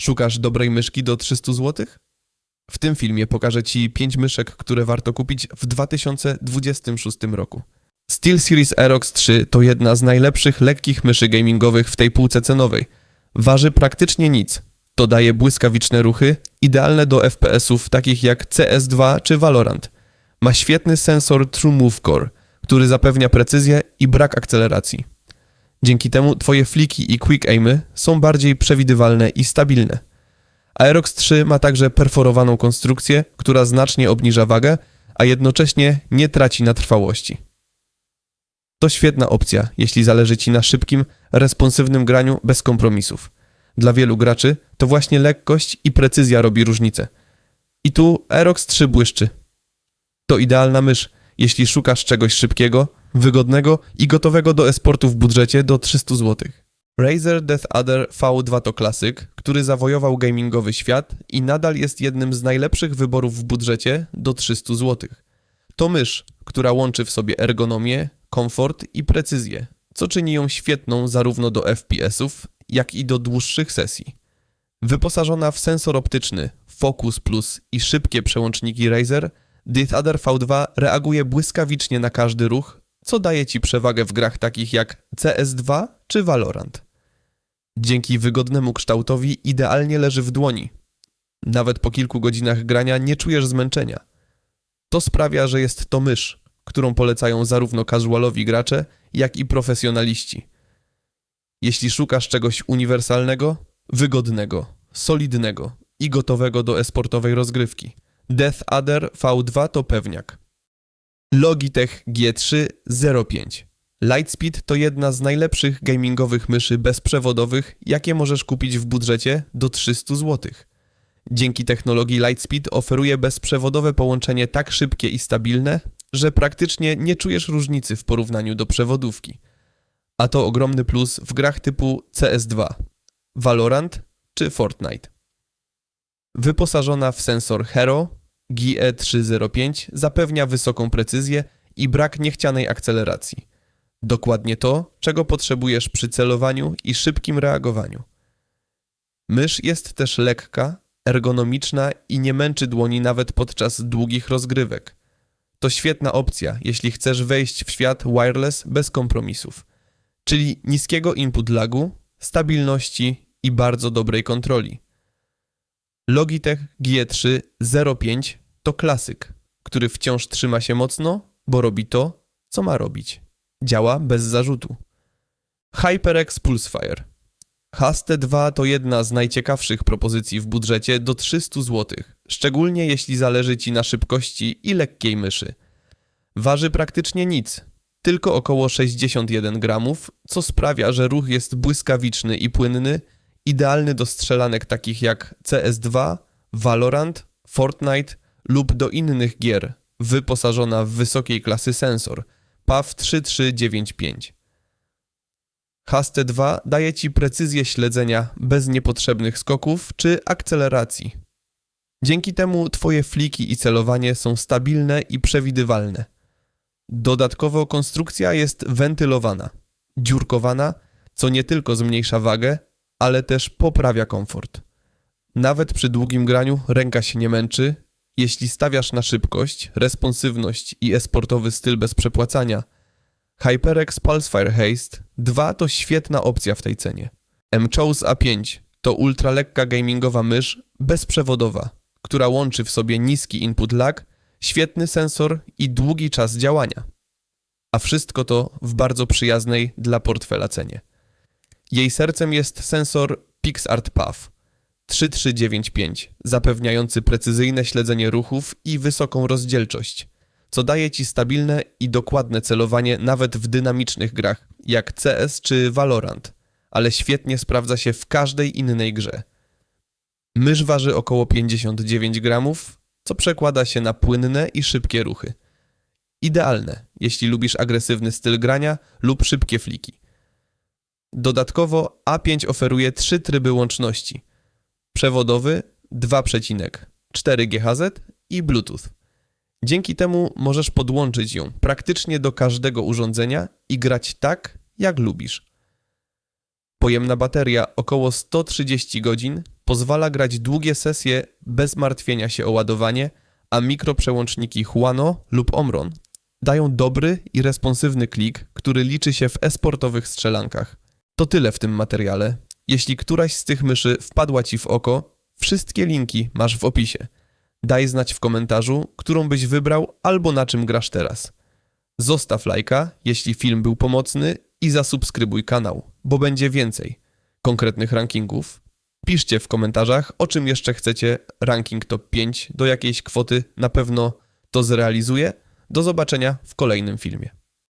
Szukasz dobrej myszki do 300 zł? W tym filmie pokażę Ci 5 myszek, które warto kupić w 2026 roku. SteelSeries Aerox 3 to jedna z najlepszych lekkich myszy gamingowych w tej półce cenowej. Waży praktycznie nic. To daje błyskawiczne ruchy, idealne do FPS-ów takich jak CS2 czy Valorant. Ma świetny sensor TrueMove Core, który zapewnia precyzję i brak akceleracji. Dzięki temu Twoje fliki i quick aimy są bardziej przewidywalne i stabilne. Aerox 3 ma także perforowaną konstrukcję, która znacznie obniża wagę, a jednocześnie nie traci na trwałości. To świetna opcja, jeśli zależy Ci na szybkim, responsywnym graniu bez kompromisów. Dla wielu graczy to właśnie lekkość i precyzja robi różnicę. I tu Aerox 3 błyszczy. To idealna mysz, jeśli szukasz czegoś szybkiego, wygodnego i gotowego do esportu w budżecie do 300 zł. Razer Death Adder V2 to klasyk, który zawojował gamingowy świat i nadal jest jednym z najlepszych wyborów w budżecie do 300 zł. To mysz, która łączy w sobie ergonomię, komfort i precyzję, co czyni ją świetną zarówno do FPS-ów, jak i do dłuższych sesji. Wyposażona w sensor optyczny, Focus Plus i szybkie przełączniki Razer, Death Adder V2 reaguje błyskawicznie na każdy ruch, co daje Ci przewagę w grach takich jak CS2 czy Valorant. Dzięki wygodnemu kształtowi idealnie leży w dłoni. Nawet po kilku godzinach grania nie czujesz zmęczenia. To sprawia, że jest to mysz, którą polecają zarówno casualowi gracze, jak i profesjonaliści. Jeśli szukasz czegoś uniwersalnego, wygodnego, solidnego i gotowego do esportowej rozgrywki, Death Adder V2 to pewniak. Logitech G3 05. Lightspeed to jedna z najlepszych gamingowych myszy bezprzewodowych, jakie możesz kupić w budżecie do 300 zł. Dzięki technologii Lightspeed oferuje bezprzewodowe połączenie tak szybkie i stabilne, że praktycznie nie czujesz różnicy w porównaniu do przewodówki. A to ogromny plus w grach typu CS2, Valorant czy Fortnite. Wyposażona w sensor Hero, GE305 zapewnia wysoką precyzję i brak niechcianej akceleracji. Dokładnie to, czego potrzebujesz przy celowaniu i szybkim reagowaniu. Mysz jest też lekka, ergonomiczna i nie męczy dłoni nawet podczas długich rozgrywek. To świetna opcja, jeśli chcesz wejść w świat wireless bez kompromisów, czyli niskiego input lagu, stabilności i bardzo dobrej kontroli. Logitech G3 05 to klasyk, który wciąż trzyma się mocno, bo robi to, co ma robić. Działa bez zarzutu. HyperX Pulsefire. HST2 to jedna z najciekawszych propozycji w budżecie do 300 zł, szczególnie jeśli zależy Ci na szybkości i lekkiej myszy. Waży praktycznie nic, tylko około 61 gramów, co sprawia, że ruch jest błyskawiczny i płynny, idealny do strzelanek takich jak CS2, Valorant, Fortnite lub do innych gier, wyposażona w wysokiej klasy sensor PAV 3395. HST2 daje Ci precyzję śledzenia bez niepotrzebnych skoków czy akceleracji. Dzięki temu Twoje fliki i celowanie są stabilne i przewidywalne. Dodatkowo konstrukcja jest wentylowana, dziurkowana, co nie tylko zmniejsza wagę, ale też poprawia komfort. Nawet przy długim graniu ręka się nie męczy. Jeśli stawiasz na szybkość, responsywność i esportowy styl bez przepłacania, HyperX Pulsefire Haste 2 to świetna opcja w tej cenie. M-Chose A5 to ultralekka gamingowa mysz bezprzewodowa, która łączy w sobie niski input lag, świetny sensor i długi czas działania. A wszystko to w bardzo przyjaznej dla portfela cenie. Jej sercem jest sensor PixArt PAV 3395, zapewniający precyzyjne śledzenie ruchów i wysoką rozdzielczość, co daje Ci stabilne i dokładne celowanie nawet w dynamicznych grach, jak CS czy Valorant, ale świetnie sprawdza się w każdej innej grze. Mysz waży około 59 gramów, co przekłada się na płynne i szybkie ruchy. Idealne, jeśli lubisz agresywny styl grania lub szybkie fliki. Dodatkowo A5 oferuje trzy tryby łączności: przewodowy 2,4 GHz i Bluetooth. Dzięki temu możesz podłączyć ją praktycznie do każdego urządzenia i grać tak, jak lubisz. Pojemna bateria około 130 godzin Pozwala grać długie sesje bez martwienia się o ładowanie, a mikroprzełączniki Huano lub Omron dają dobry i responsywny klik, który liczy się w esportowych strzelankach. To tyle w tym materiale. Jeśli któraś z tych myszy wpadła Ci w oko, wszystkie linki masz w opisie. Daj znać w komentarzu, którą byś wybrał albo na czym grasz teraz. Zostaw lajka, jeśli film był pomocny i zasubskrybuj kanał, bo będzie więcej konkretnych rankingów. Piszcie w komentarzach, o czym jeszcze chcecie ranking top 5 do jakiejś kwoty, na pewno to zrealizuję. Do zobaczenia w kolejnym filmie.